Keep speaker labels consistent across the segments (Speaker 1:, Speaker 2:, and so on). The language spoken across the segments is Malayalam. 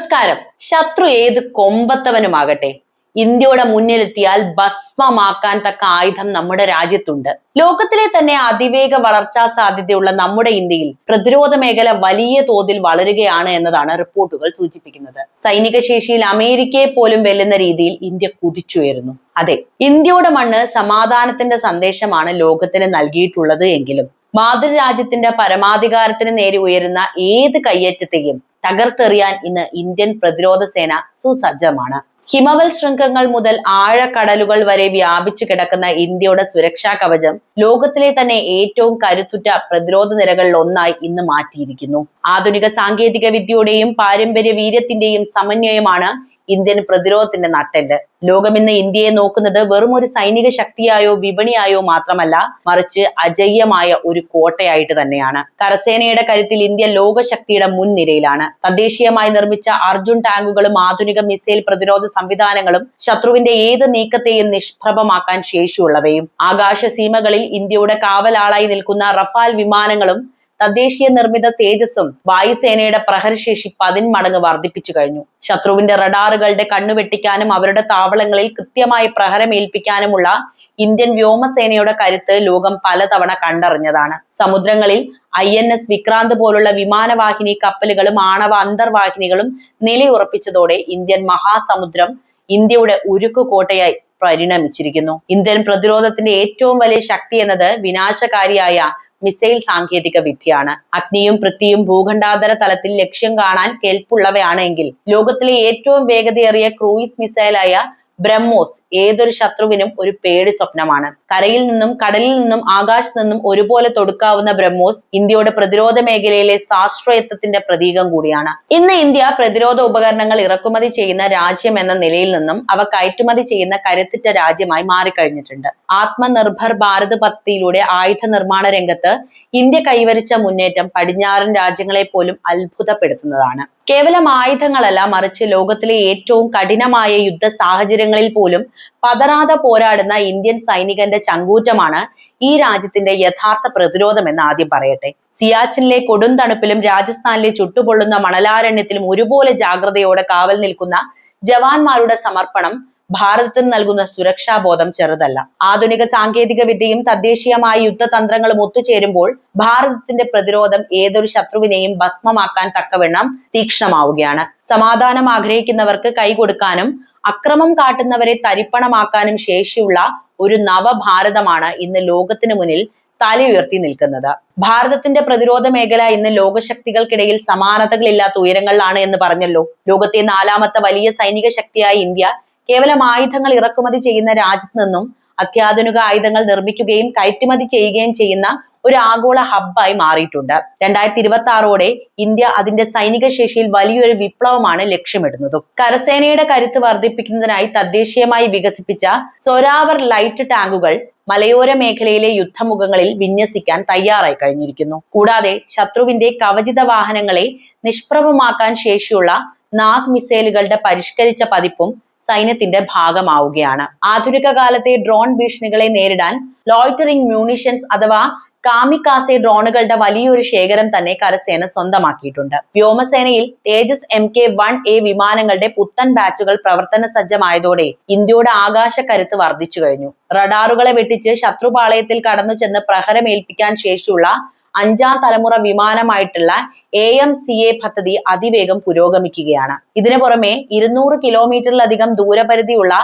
Speaker 1: നമസ്കാരം. ശത്രു ഏത് കൊമ്പത്തവനുമാകട്ടെ? ഇന്ത്യയുടെ മുന്നിലെത്തിയാൽ ഭസ്മമാക്കാൻ തക്ക ആയുധം നമ്മുടെ രാജ്യത്തുണ്ട്. ലോകത്തിലെ തന്നെ അതിവേഗ വളർച്ചാ സാധ്യതയുള്ള നമ്മുടെ ഇന്ത്യയിൽ പ്രതിരോധ മേഖല വലിയ തോതിൽ വളരുകയാണ് എന്നതാണ് റിപ്പോർട്ടുകൾ സൂചിപ്പിക്കുന്നത്. സൈനിക ശേഷിയിൽ അമേരിക്കയെ പോലും വെല്ലുന്ന രീതിയിൽ ഇന്ത്യ കുതിച്ചുയരുന്നു. അതെ ഇന്ത്യയുടെ മണ്ണ് സമാധാനത്തിന്റെ സന്ദേശമാണ് ലോകത്തിന് നൽകിയിട്ടുള്ളത് എങ്കിലും മാതൃരാജ്യത്തിന്റെ പരമാധികാരത്തിന് നേരെ ഉയരുന്ന ഏത് കയ്യേറ്റത്തെയും തകർത്തെറിയാൻ ഇന്ന് ഇന്ത്യൻ പ്രതിരോധ സേന സുസജ്ജമാണ്. ഹിമവൽ ശൃംഖങ്ങൾ മുതൽ ആഴക്കടലുകൾ വരെ വ്യാപിച്ചു കിടക്കുന്ന ഇന്ത്യയുടെ സുരക്ഷാ കവചം ലോകത്തിലെ തന്നെ ഏറ്റവും കരുത്തുറ്റ പ്രതിരോധ നിരകളിൽ ഒന്നായി ഇന്ന് മാറ്റിയിരിക്കുന്നു. ആധുനിക സാങ്കേതിക വിദ്യയുടെയും പാരമ്പര്യ വീര്യത്തിന്റെയും സമന്വയമാണ് ഇന്ത്യൻ പ്രതിരോധത്തിന്റെ നട്ടെല്ല് ലോകം ഇന്ന് ഇന്ത്യയെ നോക്കുന്നത് വെറും ഒരു സൈനിക ശക്തിയായോ വിപണിയായോ മാത്രമല്ല മറിച്ച് അജയ്യമായ ഒരു കോട്ടയായിട്ട് തന്നെയാണ്. കരസേനയുടെ കരുത്തിൽ ഇന്ത്യ ലോകശക്തിയുടെ മുൻനിരയിലാണ്. തദ്ദേശീയമായി നിർമ്മിച്ച അർജുൻ ടാങ്കുകളും ആധുനിക മിസൈൽ പ്രതിരോധ സംവിധാനങ്ങളും ശത്രുവിന്റെ ഏത് നീക്കത്തെയും നിഷ്പ്രഭമാക്കാൻ ശേഷിയുള്ളവയും ആകാശ സീമകളിൽ ഇന്ത്യയുടെ കാവലാളായി നിൽക്കുന്ന റഫാൽ വിമാനങ്ങളും തദ്ദേശീയ നിർമ്മിത തേജസ്സും വായുസേനയുടെ പ്രഹരശേഷി പതിന്മടങ്ങ് വർദ്ധിപ്പിച്ചു കഴിഞ്ഞു. ശത്രുവിന്റെ റഡാറുകളുടെ കണ്ണുവെട്ടിക്കാനും അവരുടെ താവളങ്ങളിൽ കൃത്യമായി പ്രഹരമേൽപ്പിക്കാനുമുള്ള ഇന്ത്യൻ വ്യോമസേനയുടെ കരുത്ത് ലോകം പലതവണ കണ്ടറിഞ്ഞതാണ്. സമുദ്രങ്ങളിൽ ഐ എൻ എസ് വിക്രാന്ത് പോലുള്ള വിമാനവാഹിനി കപ്പലുകളും ആണവ അന്തർവാഹിനികളും നിലയുറപ്പിച്ചതോടെ ഇന്ത്യൻ മഹാസമുദ്രം ഇന്ത്യയുടെ ഉരുക്കു കോട്ടയായി പരിണമിച്ചിരിക്കുന്നു. ഇന്ത്യൻ പ്രതിരോധത്തിന്റെ ഏറ്റവും വലിയ ശക്തി എന്നത് വിനാശകാരിയായ മിസൈൽ സാങ്കേതിക വിദ്യയാണ്. അഗ്നിയും പൃഥ്വിയും ഭൂഖണ്ഡാന്തര തലത്തിൽ ലക്ഷ്യം കാണാൻ കെൽപ്പുള്ളവയാണ് എങ്കിൽ ലോകത്തിലെ ഏറ്റവും വേഗതയേറിയ ക്രൂയിസ് മിസൈലായ ബ്രഹ്മോസ് ഏതൊരു ശത്രുവിനും ഒരു പേടി സ്വപ്നമാണ്. കരയിൽ നിന്നും കടലിൽ നിന്നും ആകാശത്ത് നിന്നും ഒരുപോലെ തൊടുക്കാവുന്ന ബ്രഹ്മോസ് ഇന്ത്യയുടെ പ്രതിരോധ മേഖലയിലെ സാശ്രയത്വത്തിന്റെ പ്രതീകം കൂടിയാണ്. ഇന്ന് ഇന്ത്യ പ്രതിരോധ ഉപകരണങ്ങൾ ഇറക്കുമതി ചെയ്യുന്ന രാജ്യം എന്ന നിലയിൽ നിന്നും അവ കയറ്റുമതി ചെയ്യുന്ന കരുത്തിറ്റ രാജ്യമായി മാറിക്കഴിഞ്ഞിട്ടുണ്ട്. ആത്മനിർഭർ ഭാരത് പദ്ധതിയിലൂടെ ആയുധ നിർമ്മാണ രംഗത്ത് ഇന്ത്യ കൈവരിച്ച മുന്നേറ്റം പടിഞ്ഞാറൻ രാജ്യങ്ങളെ പോലും അത്ഭുതപ്പെടുത്തുന്നതാണ്. കേവലം ആയുധങ്ങളല്ല മറിച്ച് ലോകത്തിലെ ഏറ്റവും കഠിനമായ യുദ്ധ സാഹചര്യങ്ങളിൽ പോലും പതറാതെ പോരാടുന്ന ഇന്ത്യൻ സൈനികന്റെ ചങ്കൂറ്റമാണ് ഈ രാജ്യത്തിന്റെ യഥാർത്ഥ പ്രതിരോധം എന്ന് ആദ്യം പറയട്ടെ. സിയാച്ചിനിലെ കൊടും തണുപ്പിലും രാജസ്ഥാനിലെ ചുട്ടുപൊള്ളുന്ന മണലാരണ്യത്തിലും ഒരുപോലെ ജാഗ്രതയോടെ കാവൽ നിൽക്കുന്ന ജവാന്മാരുടെ സമർപ്പണം ഭാരതത്തിന് നൽകുന്ന സുരക്ഷാബോധം ചെറുതല്ല. ആധുനിക സാങ്കേതിക വിദ്യയും തദ്ദേശീയമായ യുദ്ധതന്ത്രങ്ങളും ഒത്തുചേരുമ്പോൾ ഭാരതത്തിന്റെ പ്രതിരോധം ഏതൊരു ശത്രുവിനെയും ഭസ്മമാക്കാൻ തക്കവണ്ണം തീക്ഷണമാവുകയാണ്. സമാധാനം ആഗ്രഹിക്കുന്നവർക്ക് കൈകൊടുക്കാനും അക്രമം കാട്ടുന്നവരെ തരിപ്പണമാക്കാനും ശേഷിയുള്ള ഒരു നവഭാരതമാണ് ഇന്ന് ലോകത്തിനു മുന്നിൽ തലയുയർത്തി നിൽക്കുന്നത്. ഭാരതത്തിന്റെ പ്രതിരോധ മേഖല ഇന്ന് ലോകശക്തികൾക്കിടയിൽ സമാനതകളില്ലാത്ത ഉയരങ്ങളിലാണ് എന്ന് പറഞ്ഞല്ലോ. ലോകത്തെ നാലാമത്തെ വലിയ സൈനിക ശക്തിയായ ഇന്ത്യ കേവലം ആയുധങ്ങൾ ഇറക്കുമതി ചെയ്യുന്ന രാജ്യത്ത് നിന്നും അത്യാധുനിക ആയുധങ്ങൾ നിർമ്മിക്കുകയും കയറ്റുമതി ചെയ്യുകയും ചെയ്യുന്ന ഒരു ആഗോള ഹബ്ബായി മാറിയിട്ടുണ്ട്. രണ്ടായിരത്തി ഇരുപത്തി ആറോടെ ഇന്ത്യ അതിന്റെ സൈനിക ശേഷിയിൽ വലിയൊരു വിപ്ലവമാണ് ലക്ഷ്യമിടുന്നതും. കരസേനയുടെ കരുത്ത് വർദ്ധിപ്പിക്കുന്നതിനായി തദ്ദേശീയമായി വികസിപ്പിച്ച സൊരാവർ ലൈറ്റ് ടാങ്കുകൾ മലയോര മേഖലയിലെ യുദ്ധമുഖങ്ങളിൽ വിന്യസിക്കാൻ തയ്യാറായി കഴിഞ്ഞിരിക്കുന്നു. കൂടാതെ ശത്രുവിന്റെ കവചിത വാഹനങ്ങളെ നിഷ്പ്രഭമാക്കാൻ ശേഷിയുള്ള നാഗ് മിസൈലുകളുടെ പരിഷ്കരിച്ച പതിപ്പും സൈന്യത്തിന്റെ ഭാഗമാവുകയാണ്. ആധുനിക കാലത്തെ ഡ്രോൺ ഭീഷണികളെ നേരിടാൻ ലോയിറ്ററിംഗ് മ്യൂണിഷൻസ് അഥവാ കാമിക്കാസെ ഡ്രോണുകളുടെ വലിയൊരു ശേഖരം തന്നെ കരസേന സ്വന്തമാക്കിയിട്ടുണ്ട്. വ്യോമസേനയിൽ Tejas M K one A വിമാനങ്ങളുടെ പുത്തൻ ബാച്ചുകൾ പ്രവർത്തന സജ്ജമായതോടെ ഇന്ത്യയുടെ ആകാശ കരുത്ത് വർദ്ധിച്ചു കഴിഞ്ഞു. റഡാറുകളെ വെട്ടിച്ച് ശത്രുപാളയത്തിൽ കടന്നു ചെന്ന് പ്രഹരമേൽപ്പിക്കാൻ ശേഷിയുള്ള അഞ്ചാം തലമുറ വിമാനമായിട്ടുള്ള എ എം സി എ പദ്ധതി അതിവേഗം പുരോഗമിക്കുകയാണ്. ഇതിനു പുറമെ ഇരുന്നൂറ് കിലോമീറ്ററിലധികം ദൂരപരിധിയുള്ള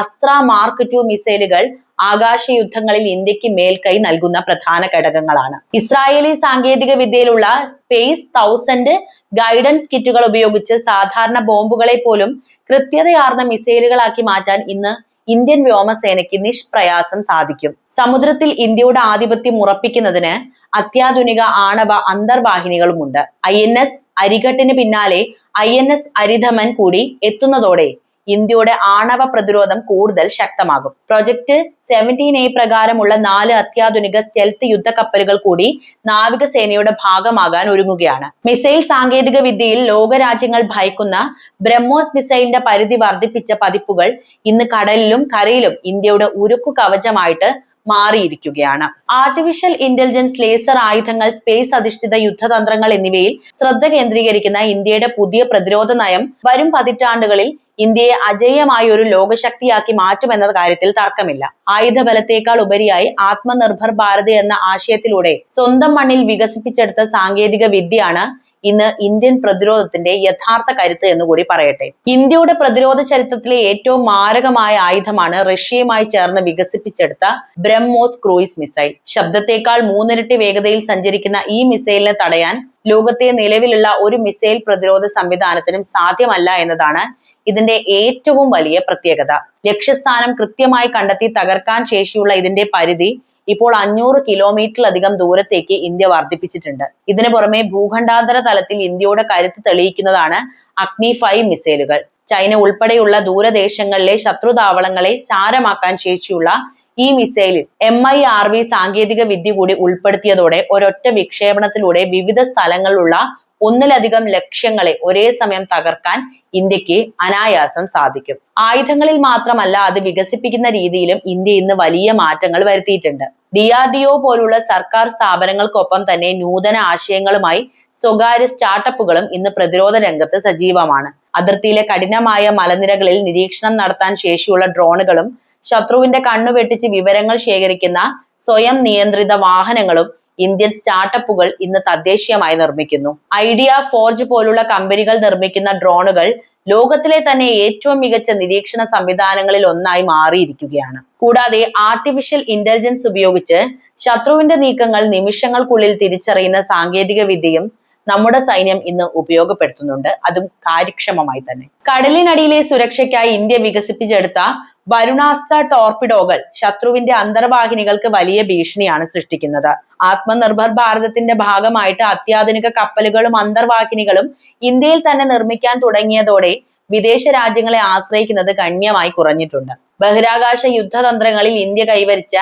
Speaker 1: അസ്ത്ര മാർക്ക് ടു മിസൈലുകൾ ആകാശ യുദ്ധങ്ങളിൽ ഇന്ത്യയ്ക്ക് മേൽക്കൈ നൽകുന്ന പ്രധാന ഘടകങ്ങളാണ്. ഇസ്രായേലി സാങ്കേതിക വിദ്യയിലുള്ള സ്പേസ് തൗസൻഡ് ഗൈഡൻസ് കിറ്റുകൾ ഉപയോഗിച്ച് സാധാരണ ബോംബുകളെ പോലും കൃത്യതയാർന്ന മിസൈലുകളാക്കി മാറ്റാൻ ഇന്ന് ഇന്ത്യൻ വ്യോമസേനയ്ക്ക് നിഷ്പ്രയാസം സാധിക്കും. സമുദ്രത്തിൽ ഇന്ത്യയുടെ ആധിപത്യം ഉറപ്പിക്കുന്നതിന് അത്യാധുനിക ആണവ അന്തർവാഹിനികളുമുണ്ട്. ഐ എൻ എസ് അരിഘട്ടിന് പിന്നാലെ ഐ എൻ എസ് അരിധമൻ കൂടി എത്തുന്നതോടെ ഇന്ത്യയുടെ ആണവ പ്രതിരോധം കൂടുതൽ ശക്തമാകും. പ്രൊജക്ട് സെവന്റീൻ എ പ്രകാരമുള്ള നാല് അത്യാധുനിക സ്റ്റെൽത്ത് യുദ്ധ കപ്പലുകൾ കൂടി നാവികസേനയുടെ ഭാഗമാകാൻ ഒരുങ്ങുകയാണ്. മിസൈൽ സാങ്കേതിക വിദ്യയിൽ ലോകരാജ്യങ്ങൾ ഭയക്കുന്ന ബ്രഹ്മോസ് മിസൈലിന്റെ പരിധി വർദ്ധിപ്പിച്ച പതിപ്പുകൾ ഇന്ന് കടലിലും കരയിലും ഇന്ത്യയുടെ ഉരുക്കു കവചമായിട്ട് മാറിയിരിക്കുകയാണ്. ആർട്ടിഫിഷ്യൽ ഇന്റലിജൻസ് ലേസർ ആയുധങ്ങൾ സ്പേസ് അധിഷ്ഠിത യുദ്ധതന്ത്രങ്ങൾ എന്നിവയിൽ ശ്രദ്ധ കേന്ദ്രീകരിക്കുന്ന ഇന്ത്യയുടെ പുതിയ പ്രതിരോധ നയം വരും പതിറ്റാണ്ടുകളിൽ ഇന്ത്യയെ അജയ്യമായ ഒരു ലോകശക്തിയാക്കി മാറ്റുമെന്ന കാര്യത്തിൽ തർക്കമില്ല. ആയുധബലത്തേക്കാൾ ഉപരിയായി ആത്മനിർഭർ ഭാരത് എന്ന ആശയത്തിലൂടെ സ്വന്തം മണ്ണിൽ വികസിപ്പിച്ചെടുത്ത സാങ്കേതിക വിദ്യയാണ് ഇന്ന് ഇന്ത്യൻ പ്രതിരോധത്തിന്റെ യഥാർത്ഥ കരുത്ത് എന്ന് കൂടി പറയട്ടെ. ഇന്ത്യയുടെ പ്രതിരോധ ചരിത്രത്തിലെ ഏറ്റവും മാരകമായ ആയുധമാണ് റഷ്യയുമായി ചേർന്ന് വികസിപ്പിച്ചെടുത്ത ബ്രഹ്മോസ് ക്രൂയിസ് മിസൈൽ. ശബ്ദത്തേക്കാൾ മൂന്നിരട്ടി വേഗതയിൽ സഞ്ചരിക്കുന്ന ഈ മിസൈലിനെ തടയാൻ ലോകത്തെ നിലവിലുള്ള ഒരു മിസൈൽ പ്രതിരോധ സംവിധാനത്തിനും സാധ്യമല്ല എന്നതാണ് ഇതിന്റെ ഏറ്റവും വലിയ പ്രത്യേകത. ലക്ഷ്യസ്ഥാനം കൃത്യമായി കണ്ടെത്തി തകർക്കാൻ ശേഷിയുള്ള ഇതിന്റെ പരിധി ഇപ്പോൾ അഞ്ഞൂറ് കിലോമീറ്ററിലധികം ദൂരത്തേക്ക് ഇന്ത്യ വർദ്ധിപ്പിച്ചിട്ടുണ്ട് ഇതിനു പുറമെ ഭൂഖണ്ഡാന്തര തലത്തിൽ ഇന്ത്യയുടെ കരുത്ത് തെളിയിക്കുന്നതാണ് അഗ്നി ഫൈവ് മിസൈലുകൾ. ചൈന ഉൾപ്പെടെയുള്ള ദൂരദേശങ്ങളിലെ ശത്രുതാവളങ്ങളെ ചാരമാക്കാൻ ശേഷിയുള്ള ഈ മിസൈലിൽ എം ഐ ആർ വി സാങ്കേതിക വിദ്യ കൂടി ഉൾപ്പെടുത്തിയതോടെ ഒരൊറ്റ വിക്ഷേപണത്തിലൂടെ വിവിധ സ്ഥലങ്ങളിലുള്ള ഒന്നിലധികം ലക്ഷ്യങ്ങളെ ഒരേ സമയം തകർക്കാൻ ഇന്ത്യയ്ക്ക് അനായാസം സാധിക്കും. ആയുധങ്ങളിൽ മാത്രമല്ല അത് വികസിപ്പിക്കുന്ന രീതിയിലും ഇന്ത്യ ഇന്ന് വലിയ മാറ്റങ്ങൾ വരുത്തിയിട്ടുണ്ട്. ഡി ആർ ഡി ഒ പോലുള്ള സർക്കാർ സ്ഥാപനങ്ങൾക്കൊപ്പം തന്നെ നൂതന ആശയങ്ങളുമായി സ്വകാര്യ സ്റ്റാർട്ടപ്പുകളും ഇന്ന് പ്രതിരോധ രംഗത്ത് സജീവമാണ്. അതിർത്തിയിലെ കഠിനമായ മലനിരകളിൽ നിരീക്ഷണം നടത്താൻ ശേഷിയുള്ള ഡ്രോണുകളും ശത്രുവിന്റെ കണ്ണു വെട്ടിച്ച് വിവരങ്ങൾ ശേഖരിക്കുന്ന സ്വയം നിയന്ത്രിത വാഹനങ്ങളും ഇന്ത്യൻ സ്റ്റാർട്ടപ്പുകൾ ഇന്ന് തദ്ദേശീയമായി നിർമ്മിക്കുന്നു. ഐഡിയ ഫോർജ് പോലുള്ള കമ്പനികൾ നിർമ്മിക്കുന്ന ഡ്രോണുകൾ ലോകത്തിലെ തന്നെ ഏറ്റവും മികച്ച നിരീക്ഷണ സംവിധാനങ്ങളിൽ ഒന്നായി മാറിയിരിക്കുകയാണ്. കൂടാതെ ആർട്ടിഫിഷ്യൽ ഇന്റലിജൻസ് ഉപയോഗിച്ച് ശത്രുവിന്റെ നീക്കങ്ങൾ നിമിഷങ്ങൾക്കുള്ളിൽ തിരിച്ചറിയുന്ന സാങ്കേതിക വിദ്യയും നമ്മുടെ സൈന്യം ഇന്ന് ഉപയോഗപ്പെടുത്തുന്നുണ്ട്. അതും കാര്യക്ഷമമായി തന്നെ. കടലിനടിയിലെ സുരക്ഷയ്ക്കായി ഇന്ത്യ വികസിപ്പിച്ചെടുത്ത വരുണാസ്ത്ര ടോർപിഡോകൾ ശത്രുവിന്റെ അന്തർവാഹിനികൾക്ക് വലിയ ഭീഷണിയാണ് സൃഷ്ടിക്കുന്നത്. ആത്മനിർഭർ ഭാരതത്തിന്റെ ഭാഗമായിട്ട് അത്യാധുനിക കപ്പലുകളും അന്തർവാഹിനികളും ഇന്ത്യയിൽ തന്നെ നിർമ്മിക്കാൻ തുടങ്ങിയതോടെ വിദേശ രാജ്യങ്ങളെ ആശ്രയിക്കുന്നത് ഗണ്യമായി കുറഞ്ഞിട്ടുണ്ട്. ബഹിരാകാശ യുദ്ധതന്ത്രങ്ങളിൽ ഇന്ത്യ കൈവരിച്ച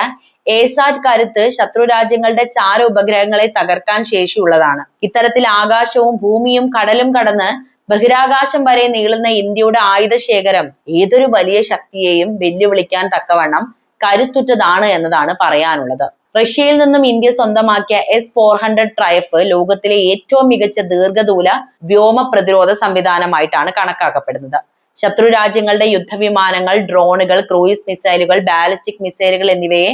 Speaker 1: ഏസാറ്റ് കരുത്ത് ശത്രു രാജ്യങ്ങളുടെ ചാര ഉപഗ്രഹങ്ങളെ തകർക്കാൻ ശേഷിയുള്ളതാണ്. ഇത്തരത്തിൽ ആകാശവും ഭൂമിയും കടലും കടന്ന് ബഹിരാകാശം വരെ നീളുന്ന ഇന്ത്യയുടെ ആയുധശേഖരം ഏതൊരു വലിയ ശക്തിയെയും വെല്ലുവിളിക്കാൻ തക്കവണ്ണം കരുത്തുറ്റതാണ് എന്നതാണ് പറയാനുള്ളത്. റഷ്യയിൽ നിന്നും ഇന്ത്യ സ്വന്തമാക്കിയ എസ് ഫോർ ഹൺഡ്രഡ് ട്രൈഫ് ലോകത്തിലെ ഏറ്റവും മികച്ച ദീർഘദൂര വ്യോമ പ്രതിരോധ സംവിധാനമായിട്ടാണ് കണക്കാക്കപ്പെടുന്നത്. ശത്രു രാജ്യങ്ങളുടെ യുദ്ധവിമാനങ്ങൾ ഡ്രോണുകൾ ക്രൂയിസ് മിസൈലുകൾ ബാലിസ്റ്റിക് മിസൈലുകൾ എന്നിവയെ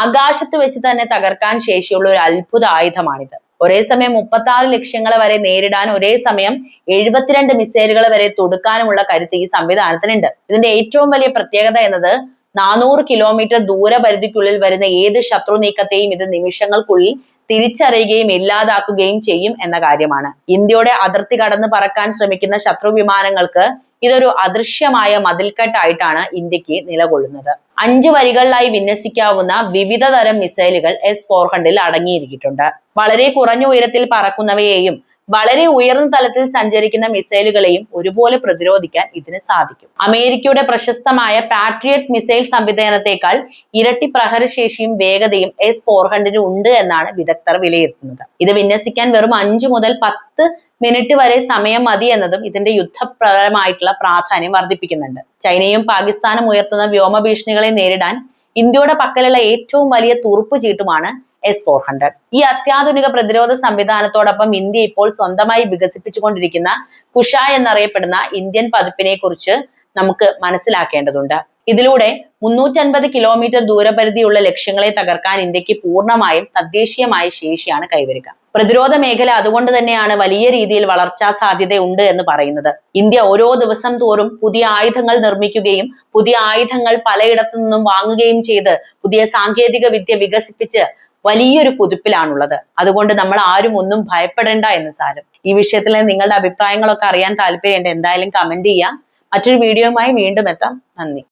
Speaker 1: ആകാശത്ത് വെച്ച് തന്നെ തകർക്കാൻ ശേഷിയുള്ള ഒരു അത്ഭുത ആയുധമാണിത്. ഒരേ സമയം മുപ്പത്തി ആറ് ലക്ഷ്യങ്ങളെ വരെ നേരിടാൻ ഒരേ സമയം എഴുപത്തിരണ്ട് മിസൈലുകൾ വരെ തൊടുക്കാനുമുള്ള കരുത്ത് ഈ സംവിധാനത്തിനുണ്ട്. ഇതിന്റെ ഏറ്റവും വലിയ പ്രത്യേകത എന്നത് നാനൂറ് കിലോമീറ്റർ ദൂരപരിധിക്കുള്ളിൽ വരുന്ന ഏത് ശത്രു നീക്കത്തെയും ഇത് നിമിഷങ്ങൾക്കുള്ളിൽ തിരിച്ചറിയുകയും ഇല്ലാതാക്കുകയും ചെയ്യും എന്ന കാര്യമാണ്. ഇന്ത്യയുടെ അതിർത്തി കടന്ന് പറക്കാൻ ശ്രമിക്കുന്ന ശത്രു വിമാനങ്ങൾക്ക് ഇതൊരു അദൃശ്യമായ മതിൽക്കെട്ടായിട്ടാണ് ഇന്ത്യയ്ക്ക് നിലകൊള്ളുന്നത്. അഞ്ച് വരികളിലായി വിന്യസിക്കാവുന്ന വിവിധ തരം മിസൈലുകൾ എസ് ഫോർ ഹൺഡ്രഡിൽ അടങ്ങിയിരിക്കുന്നുണ്ട്. വളരെ കുറഞ്ഞ ഉയരത്തിൽ പറക്കുന്നവയെയും വളരെ ഉയർന്ന തലത്തിൽ സഞ്ചരിക്കുന്ന മിസൈലുകളെയും ഒരുപോലെ പ്രതിരോധിക്കാൻ ഇതിന് സാധിക്കും. അമേരിക്കയുടെ പ്രശസ്തമായ പാട്രിയറ്റ് മിസൈൽ സംവിധാനത്തെക്കാൾ ഇരട്ടി പ്രഹരശേഷിയും വേഗതയും എസ് ഫോർ ഹൺഡ്രഡിന് ഉണ്ട് എന്നാണ് വിദഗ്ധർ വിലയിരുത്തുന്നത്. ഇത് വിന്യസിക്കാൻ വെറും അഞ്ചു മുതൽ പത്ത് മിനിറ്റ് വരെ സമയം മതി എന്നതും ഇതിന്റെ യുദ്ധപ്രകരമായിട്ടുള്ള പ്രാധാന്യം വർദ്ധിപ്പിക്കുന്നുണ്ട്. ചൈനയും പാകിസ്ഥാനും ഉയർത്തുന്ന വ്യോമ ഭീഷണികളെ നേരിടാൻ ഇന്ത്യയുടെ പക്കലുള്ള ഏറ്റവും വലിയ തുറുപ്പ് ചീട്ടുമാണ് എസ് ഫോർ ഹൺഡ്രഡ് ഈ അത്യാധുനിക പ്രതിരോധ സംവിധാനത്തോടൊപ്പം ഇന്ത്യ ഇപ്പോൾ സ്വന്തമായി വികസിപ്പിച്ചുകൊണ്ടിരിക്കുന്ന കുഷ എന്നറിയപ്പെടുന്ന ഇന്ത്യൻ പതിപ്പിനെ കുറിച്ച് നമുക്ക് മനസ്സിലാക്കേണ്ടതുണ്ട്. ഇതിലൂടെ മുന്നൂറ്റൻപത് കിലോമീറ്റർ ദൂരപരിധിയുള്ള ലക്ഷ്യങ്ങളെ തകർക്കാൻ ഇന്ത്യയ്ക്ക് പൂർണമായും തദ്ദേശീയമായ ശേഷിയാണ് കൈവരിക. പ്രതിരോധ മേഖല അതുകൊണ്ട് തന്നെയാണ് വലിയ രീതിയിൽ വളർച്ചാ സാധ്യത ഉണ്ട് എന്ന് പറയുന്നത്. ഇന്ത്യ ഓരോ ദിവസം തോറും പുതിയ ആയുധങ്ങൾ നിർമ്മിക്കുകയും പുതിയ ആയുധങ്ങൾ പലയിടത്തു നിന്നും വാങ്ങുകയും ചെയ്ത് പുതിയ സാങ്കേതിക വിദ്യ വികസിപ്പിച്ച് വലിയൊരു കുതിപ്പിലാണുള്ളത്. അതുകൊണ്ട് നമ്മൾ ആരും ഒന്നും ഭയപ്പെടേണ്ട എന്ന് സാരം. ഈ വിഷയത്തിൽ നിങ്ങളുടെ അഭിപ്രായങ്ങളൊക്കെ അറിയാൻ താല്പര്യമുണ്ട്. എന്തായാലും കമന്റ് ചെയ്യാം. മറ്റൊരു വീഡിയോയുമായി വീണ്ടും എത്താം. നന്ദി.